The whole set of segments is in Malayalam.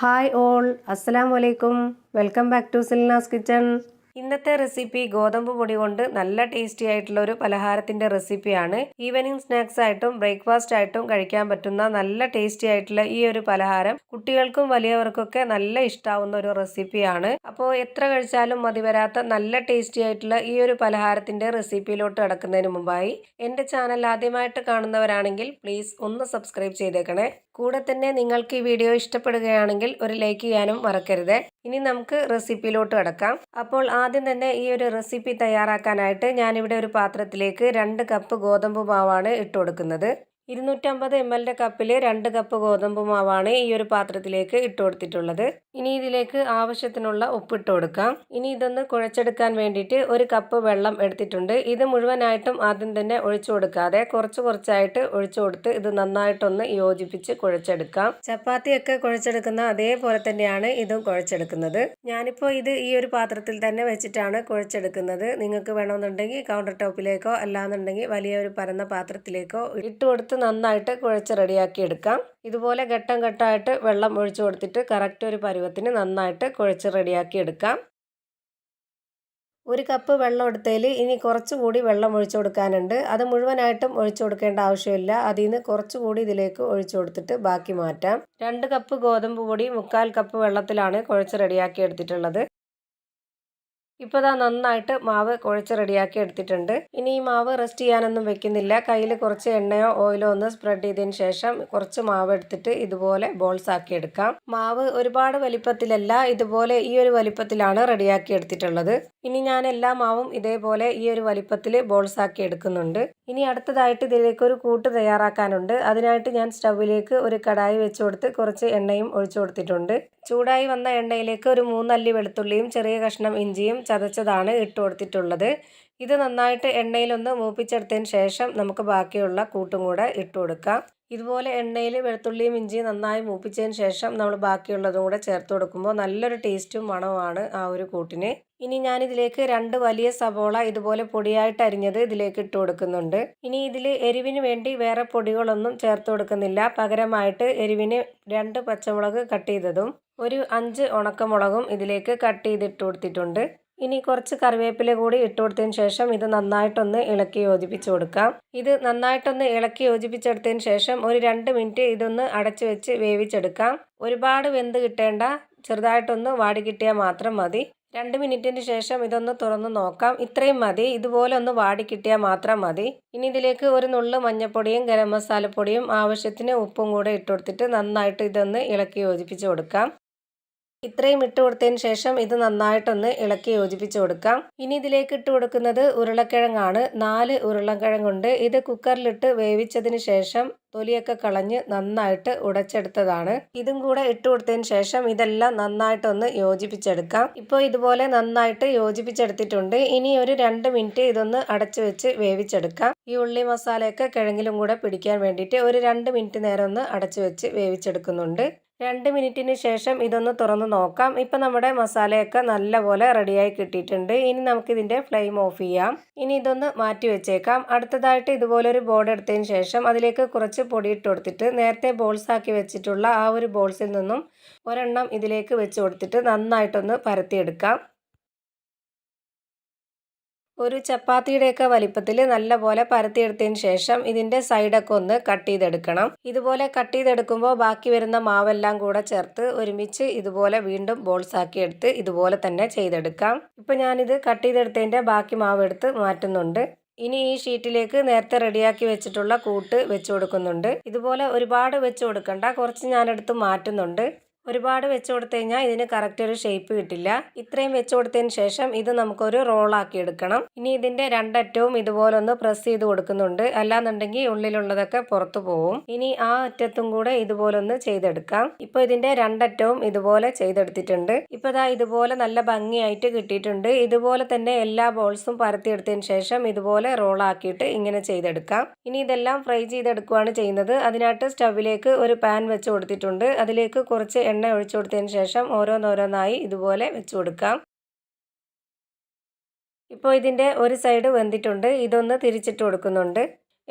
ഹായ് ഓൾ അസ്സലാം വലൈക്കും welcome back to Silna's kitchen. ഇന്നത്തെ റെസിപ്പി ഗോതമ്പ് പൊടി കൊണ്ട് നല്ല ടേസ്റ്റി ആയിട്ടുള്ള ഒരു പലഹാരത്തിന്റെ റെസിപ്പിയാണ്. ഈവനിങ് സ്നാക്സ് ആയിട്ടും ബ്രേക്ക്ഫാസ്റ്റ് ആയിട്ടും കഴിക്കാൻ പറ്റുന്ന നല്ല ടേസ്റ്റി ആയിട്ടുള്ള ഈ ഒരു പലഹാരം കുട്ടികൾക്കും വലിയവർക്കൊക്കെ നല്ല ഇഷ്ടാവുന്ന ഒരു റെസിപ്പിയാണ്. അപ്പോൾ എത്ര കഴിച്ചാലും മതി വരാത്ത നല്ല ടേസ്റ്റി ആയിട്ടുള്ള ഈ ഒരു പലഹാരത്തിന്റെ റെസിപ്പിയിലോട്ട് കിടക്കുന്നതിന് മുമ്പായി എന്റെ ചാനൽ ആദ്യമായിട്ട് കാണുന്നവരാണെങ്കിൽ പ്ലീസ് ഒന്ന് സബ്സ്ക്രൈബ് ചെയ്തേക്കണേ. കൂടെ തന്നെ നിങ്ങൾക്ക് ഈ വീഡിയോ ഇഷ്ടപ്പെടുകയാണെങ്കിൽ ഒരു ലൈക്ക് ചെയ്യാനും മറക്കരുത്. ഇനി നമുക്ക് റെസിപ്പിയിലോട്ട് കിടക്കാം. അപ്പോൾ ആദ്യം തന്നെ ഈ ഒരു റെസിപ്പി തയ്യാറാക്കാനായിട്ട് ഞാനിവിടെ ഒരു പാത്രത്തിലേക്ക് രണ്ട് കപ്പ് ഗോതമ്പ് മാവാണ് ഇട്ട് കൊടുക്കുന്നത് ഇരുന്നൂറ്റമ്പത് എം എല്ലിന്റെ കപ്പിൽ രണ്ട് കപ്പ് ഗോതമ്പ് മാവാണ് ഈ ഒരു പാത്രത്തിലേക്ക് ഇട്ട് കൊടുത്തിട്ടുള്ളത്. ഇനി ഇതിലേക്ക് ആവശ്യത്തിനുള്ള ഉപ്പിട്ട് കൊടുക്കാം. ഇനി ഇതൊന്ന് കുഴച്ചെടുക്കാൻ വേണ്ടിയിട്ട് ഒരു കപ്പ് വെള്ളം എടുത്തിട്ടുണ്ട്. ഇത് മുഴുവനായിട്ടും ആദ്യം തന്നെ ഒഴിച്ചു കൊടുക്കാതെ കുറച്ച് കുറച്ചായിട്ട് ഒഴിച്ചു കൊടുത്ത് ഇത് നന്നായിട്ടൊന്ന് യോജിപ്പിച്ച് കുഴച്ചെടുക്കാം. ചപ്പാത്തിയൊക്കെ കുഴച്ചെടുക്കുന്ന അതേപോലെ തന്നെയാണ് ഇതും കുഴച്ചെടുക്കുന്നത്. ഞാനിപ്പോൾ ഇത് ഈ ഒരു പാത്രത്തിൽ തന്നെ വെച്ചിട്ടാണ് കുഴച്ചെടുക്കുന്നത്. നിങ്ങൾക്ക് വേണമെന്നുണ്ടെങ്കിൽ കൗണ്ടർ ടോപ്പിലേക്കോ അല്ലാന്നുണ്ടെങ്കിൽ വലിയ ഒരു പരന്ന പാത്രത്തിലേക്കോ ഇട്ട് കൊടുത്ത് നന്നായിട്ട് കുഴച്ച് റെഡിയാക്കി എടുക്കാം. ഇതുപോലെ ഘട്ടം ഘട്ടമായിട്ട് വെള്ളം ഒഴിച്ചു കൊടുത്തിട്ട് കറക്റ്റ് ഒരു പരുവത്തിന് നന്നായിട്ട് കുഴച്ച് റെഡിയാക്കി എടുക്കാം. ഒരു കപ്പ് വെള്ളം എടുത്തതിൽ ഇനി കുറച്ചുകൂടി വെള്ളം ഒഴിച്ചു കൊടുക്കാനുണ്ട്. അത് മുഴുവനായിട്ടും ഒഴിച്ചു കൊടുക്കേണ്ട ആവശ്യമില്ല. അതിൽ നിന്ന് കുറച്ചുകൂടി ഇതിലേക്ക് ഒഴിച്ചു കൊടുത്തിട്ട് ബാക്കി മാറ്റാം. രണ്ട് കപ്പ് ഗോതമ്പ് പൊടി മുക്കാൽ കപ്പ് വെള്ളത്തിലാണ് കുഴച്ച് റെഡിയാക്കി എടുത്തിട്ടുള്ളത്. ഇപ്പോൾ ഇതാ നന്നായിട്ട് മാവ് കുഴച്ച് റെഡിയാക്കി എടുത്തിട്ടുണ്ട്. ഇനി ഈ മാവ് റെസ്റ്റ് ചെയ്യാനൊന്നും വെക്കുന്നില്ല. കയ്യിൽ കുറച്ച് എണ്ണയോ ഓയിലോ ഒന്ന് സ്പ്രെഡ് ചെയ്തതിന് ശേഷം കുറച്ച് മാവ് എടുത്തിട്ട് ഇതുപോലെ ബോൾസ് ആക്കി എടുക്കാം. മാവ് ഒരുപാട് വലിപ്പത്തിലല്ല ഇതുപോലെ ഈ ഒരു വലിപ്പത്തിലാണ് റെഡിയാക്കി എടുത്തിട്ടുള്ളത്. ഇനി ഞാൻ എല്ലാ മാവും ഇതേപോലെ ഈ ഒരു വലിപ്പത്തിൽ ബോൾസ് ആക്കി എടുക്കുന്നുണ്ട്. ഇനി അടുത്തതായിട്ട് ഇതിലേക്ക് ഒരു കൂട്ട് തയ്യാറാക്കാനുണ്ട്. അതിനായിട്ട് ഞാൻ സ്റ്റൗവിലേക്ക് ഒരു കടായി വെച്ച് കൊടുത്ത് കുറച്ച് എണ്ണയും ഒഴിച്ചു കൊടുത്തിട്ടുണ്ട്. ചൂടായി വന്ന എണ്ണയിലേക്ക് ഒരു മൂന്നല്ലി വെളുത്തുള്ളിയും ചെറിയ കഷ്ണം ഇഞ്ചിയും ചതച്ചതാണ് ഇട്ട് കൊടുത്തിട്ടുള്ളത്. ഇത് നന്നായിട്ട് എണ്ണയിലൊന്ന് മൂപ്പിച്ചെടുത്തതിന് ശേഷം നമുക്ക് ബാക്കിയുള്ള കൂട്ടും കൂടെ ഇട്ട് കൊടുക്കാം. ഇതുപോലെ എണ്ണയിൽ വെളുത്തുള്ളിയും ഇഞ്ചിയും നന്നായി മൂപ്പിച്ചതിന് ശേഷം നമ്മൾ ബാക്കിയുള്ളതും കൂടെ ചേർത്ത് കൊടുക്കുമ്പോൾ നല്ലൊരു ടേസ്റ്റും മണവുമാണ് ആ ഒരു കൂട്ടിന്. ഇനി ഞാനിതിലേക്ക് രണ്ട് വലിയ സവോള ഇതുപോലെ പൊടിയായിട്ട് അരിഞ്ഞത് ഇതിലേക്ക് ഇട്ട് കൊടുക്കുന്നുണ്ട്. ഇനി ഇതിൽ എരിവിന് വേണ്ടി വേറെ പൊടികളൊന്നും ചേർത്ത് കൊടുക്കുന്നില്ല. പകരമായിട്ട് എരിവിന് രണ്ട് പച്ചമുളക് കട്ട് ചെയ്തതും ഒരു അഞ്ച് ഉണക്കമുളകും ഇതിലേക്ക് കട്ട് ചെയ്തിട്ട് കൊടുത്തിട്ടുണ്ട്. ഇനി കുറച്ച് കറിവേപ്പില കൂടി ഇട്ട് കൊടുത്തതിന് ശേഷം ഇത് നന്നായിട്ടൊന്ന് ഇളക്കി യോജിപ്പിച്ച് കൊടുക്കാം. ഇത് നന്നായിട്ടൊന്ന് ഇളക്കി യോജിപ്പിച്ചെടുത്തതിന് ശേഷം ഒരു രണ്ട് മിനിറ്റ് ഇതൊന്ന് അടച്ചു വെച്ച് വേവിച്ചെടുക്കാം. ഒരുപാട് വെന്ത് കിട്ടേണ്ട ചെറുതായിട്ടൊന്ന് വാടി കിട്ടിയാൽ മാത്രം മതി. രണ്ട് മിനിറ്റിന് ശേഷം ഇതൊന്ന് തുറന്ന് നോക്കാം. ഇത്രയും മതി. ഇതുപോലെ ഒന്ന് വാടി കിട്ടിയാൽ മാത്രം മതി. ഇനി ഇതിലേക്ക് ഒരു നുള്ളു മഞ്ഞൾപ്പൊടിയും ഗരം മസാലപ്പൊടിയും ആവശ്യത്തിന് ഉപ്പും കൂടെ ഇട്ട് കൊടുത്തിട്ട് നന്നായിട്ട് ഇതൊന്ന് ഇളക്കി യോജിപ്പിച്ച് കൊടുക്കാം. ഇത്രയും ഇട്ട് കൊടുത്തതിന് ശേഷം ഇത് നന്നായിട്ടൊന്ന് ഇളക്കി യോജിപ്പിച്ച് കൊടുക്കാം. ഇനി ഇതിലേക്ക് ഇട്ട് കൊടുക്കുന്നത് ഉരുളക്കിഴങ്ങാണ്. നാല് ഉരുളക്കിഴങ്ങുണ്ട്. ഇത് കുക്കറിലിട്ട് വേവിച്ചതിന് ശേഷം തൊലിയൊക്കെ കളഞ്ഞ് നന്നായിട്ട് ഉടച്ചെടുത്തതാണ്. ഇതും കൂടെ ഇട്ട് കൊടുത്തതിന് ശേഷം ഇതെല്ലാം നന്നായിട്ടൊന്ന് യോജിപ്പിച്ചെടുക്കാം. ഇപ്പോൾ ഇതുപോലെ നന്നായിട്ട് യോജിപ്പിച്ചെടുത്തിട്ടുണ്ട്. ഇനി ഒരു രണ്ട് മിനിറ്റ് ഇതൊന്ന് അടച്ചു വെച്ച് വേവിച്ചെടുക്കാം. ഈ ഉള്ളി മസാലയൊക്കെ കിഴങ്ങിലും കൂടെ പിടിക്കാൻ വേണ്ടിയിട്ട് ഒരു രണ്ട് മിനിറ്റ് നേരം ഒന്ന് അടച്ചു വെച്ച് വേവിച്ചെടുക്കുന്നുണ്ട്. രണ്ട് മിനിറ്റിന് ശേഷം ഇതൊന്ന് തുറന്ന് നോക്കാം. ഇപ്പം നമ്മുടെ മസാലയൊക്കെ നല്ലപോലെ റെഡിയായി കിട്ടിയിട്ടുണ്ട്. ഇനി നമുക്കിതിന്റെ ഫ്ലെയിം ഓഫ് ചെയ്യാം. ഇനി ഇതൊന്ന് മാറ്റി വെച്ചേക്കാം. അടുത്തതായിട്ട് ഇതുപോലൊരു ബോർഡ് എടുത്തതിന് ശേഷം അതിലേക്ക് കുറച്ച് പൊടി ഇട്ട് കൊടുത്തിട്ട് നേരത്തെ ബോൾസ് ആക്കി വെച്ചിട്ടുള്ള ആ ഒരു ബോൾസിൽ നിന്നും ഒരെണ്ണം ഇതിലേക്ക് വെച്ച് കൊടുത്തിട്ട് നന്നായിട്ടൊന്ന് പരത്തിയെടുക്കാം. ഒരു ചപ്പാത്തിയുടെയൊക്കെ വലിപ്പത്തിൽ നല്ലപോലെ പരത്തിയെടുത്തതിന് ശേഷം ഇതിന്റെ സൈഡൊക്കെ ഒന്ന് കട്ട് ചെയ്തെടുക്കണം. ഇതുപോലെ കട്ട് ചെയ്തെടുക്കുമ്പോൾ ബാക്കി വരുന്ന മാവെല്ലാം കൂടെ ചേർത്ത് ഒരുമിച്ച് ഇതുപോലെ വീണ്ടും ബോൾസ് ആക്കി എടുത്ത് ഇതുപോലെ തന്നെ ചെയ്തെടുക്കാം. ഇപ്പം ഞാനിത് കട്ട് ചെയ്തെടുത്തതിന്റെ ബാക്കി മാവ് എടുത്ത് മാറ്റുന്നുണ്ട്. ഇനി ഈ ഷീറ്റിലേക്ക് നേരത്തെ റെഡിയാക്കി വെച്ചിട്ടുള്ള കൂട്ട് വെച്ച് കൊടുക്കുന്നുണ്ട്. ഇതുപോലെ ഒരുപാട് വെച്ച് കൊടുക്കണ്ട കുറച്ച് ഞാനെടുത്ത് മാറ്റുന്നുണ്ട്. ഒരുപാട് വെച്ച് കൊടുത്തു കഴിഞ്ഞാൽ ഇതിന് കറക്റ്റ് ഒരു ഷേപ്പ് കിട്ടില്ല. ഇത്രയും വെച്ച് കൊടുത്തതിന് ശേഷം ഇത് നമുക്കൊരു റോളാക്കി എടുക്കണം. ഇനി ഇതിന്റെ രണ്ടറ്റവും ഇതുപോലെ ഒന്ന് പ്രസ് ചെയ്ത് കൊടുക്കുന്നുണ്ട്. അല്ലാന്നുണ്ടെങ്കിൽ ഉള്ളിലുള്ളതൊക്കെ പുറത്തു പോവും. ഇനി ആ അറ്റത്തും കൂടെ ഇതുപോലെ ഒന്ന് ചെയ്തെടുക്കാം. ഇപ്പോൾ ഇതിന്റെ രണ്ടറ്റവും ഇതുപോലെ ചെയ്തെടുത്തിട്ടുണ്ട്. ഇപ്പോൾ ഇതാ ഇതുപോലെ നല്ല ഭംഗിയായിട്ട് കിട്ടിയിട്ടുണ്ട്. ഇതുപോലെ തന്നെ എല്ലാ ബോൾസും പരത്തിയെടുത്തതിന് ശേഷം ഇതുപോലെ റോളാക്കിയിട്ട് ഇങ്ങനെ ചെയ്തെടുക്കാം. ഇനി ഇതെല്ലാം ഫ്രൈ ചെയ്തെടുക്കുകയാണ് ചെയ്യുന്നത്. അതിനായിട്ട് സ്റ്റവിലേക്ക് ഒരു പാൻ വെച്ച് കൊടുത്തിട്ടുണ്ട്. അതിലേക്ക് കുറച്ച് എണ്ണ ഒഴിച്ചു കൊടുത്തതിന് ശേഷം ഓരോന്നോരോന്നായി ഇതുപോലെ വെച്ച് കൊടുക്കാം. ഇപ്പോൾ ഇതിന്റെ ഒരു സൈഡ് വെന്തിട്ടുണ്ട്. ഇതൊന്ന് തിരിച്ചിട്ട് കൊടുക്കുന്നുണ്ട്.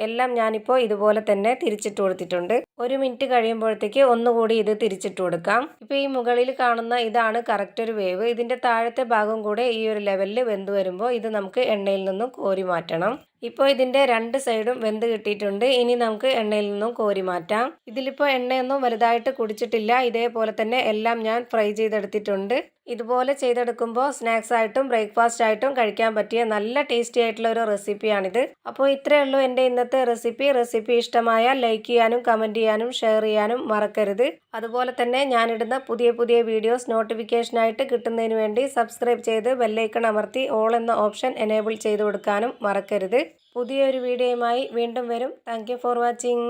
എല്ലാം ഞാനിപ്പോൾ ഇതുപോലെ തന്നെ തിരിച്ചിട്ട് കൊടുത്തിട്ടുണ്ട്. ഒരു മിനിറ്റ് കഴിയുമ്പോഴത്തേക്ക് ഒന്നുകൂടി ഇത് തിരിച്ചിട്ട് കൊടുക്കാം. ഇപ്പോൾ ഈ മുകളിൽ കാണുന്ന ഇതാണ് കറക്റ്റ് ഒരു വേവ്. ഇതിന്റെ താഴത്തെ ഭാഗം കൂടെ ഈ ഒരു ലെവലിൽ വെന്ത് വരുമ്പോൾ ഇത് നമുക്ക് എണ്ണയിൽ നിന്നും കോരി മാറ്റണം. ഇപ്പോൾ ഇതിന്റെ രണ്ട് സൈഡും വെന്ത് കിട്ടിയിട്ടുണ്ട്. ഇനി നമുക്ക് എണ്ണയിൽ നിന്നും കോരി മാറ്റാം. ഇതിലിപ്പോൾ എണ്ണയൊന്നും വലുതായിട്ട് കുടിച്ചിട്ടില്ല. ഇതേപോലെ തന്നെ എല്ലാം ഞാൻ ഫ്രൈ ചെയ്തെടുത്തിട്ടുണ്ട്. ഇതുപോലെ ചെയ്തെടുക്കുമ്പോൾ സ്നാക്സ് ആയിട്ടും ബ്രേക്ക്ഫാസ്റ്റ് ആയിട്ടും കഴിക്കാൻ പറ്റിയ നല്ല ടേസ്റ്റി ആയിട്ടുള്ള ഒരു റെസിപ്പിയാണിത്. അപ്പോൾ ഇത്രയേ ഉള്ളൂ എന്റെ ഇന്നത്തെ റെസിപ്പി. റെസിപ്പി ഇഷ്ടമായാൽ ലൈക്ക് ചെയ്യാനും കമന്റ് ചെയ്യാനും ഷെയർ ചെയ്യാനും മറക്കരുത്. അതുപോലെ തന്നെ ഞാനിടുന്ന പുതിയ പുതിയ വീഡിയോസ് നോട്ടിഫിക്കേഷനായിട്ട് കിട്ടുന്നതിന് വേണ്ടി സബ്സ്ക്രൈബ് ചെയ്ത് ബെല്ലൈക്കൺ അമർത്തി ഓൾ എന്ന ഓപ്ഷൻ എനേബിൾ ചെയ്ത് കൊടുക്കാനും മറക്കരുത്. പുതിയൊരു വീഡിയോയുമായി വീണ്ടും വരും. Thank for watching.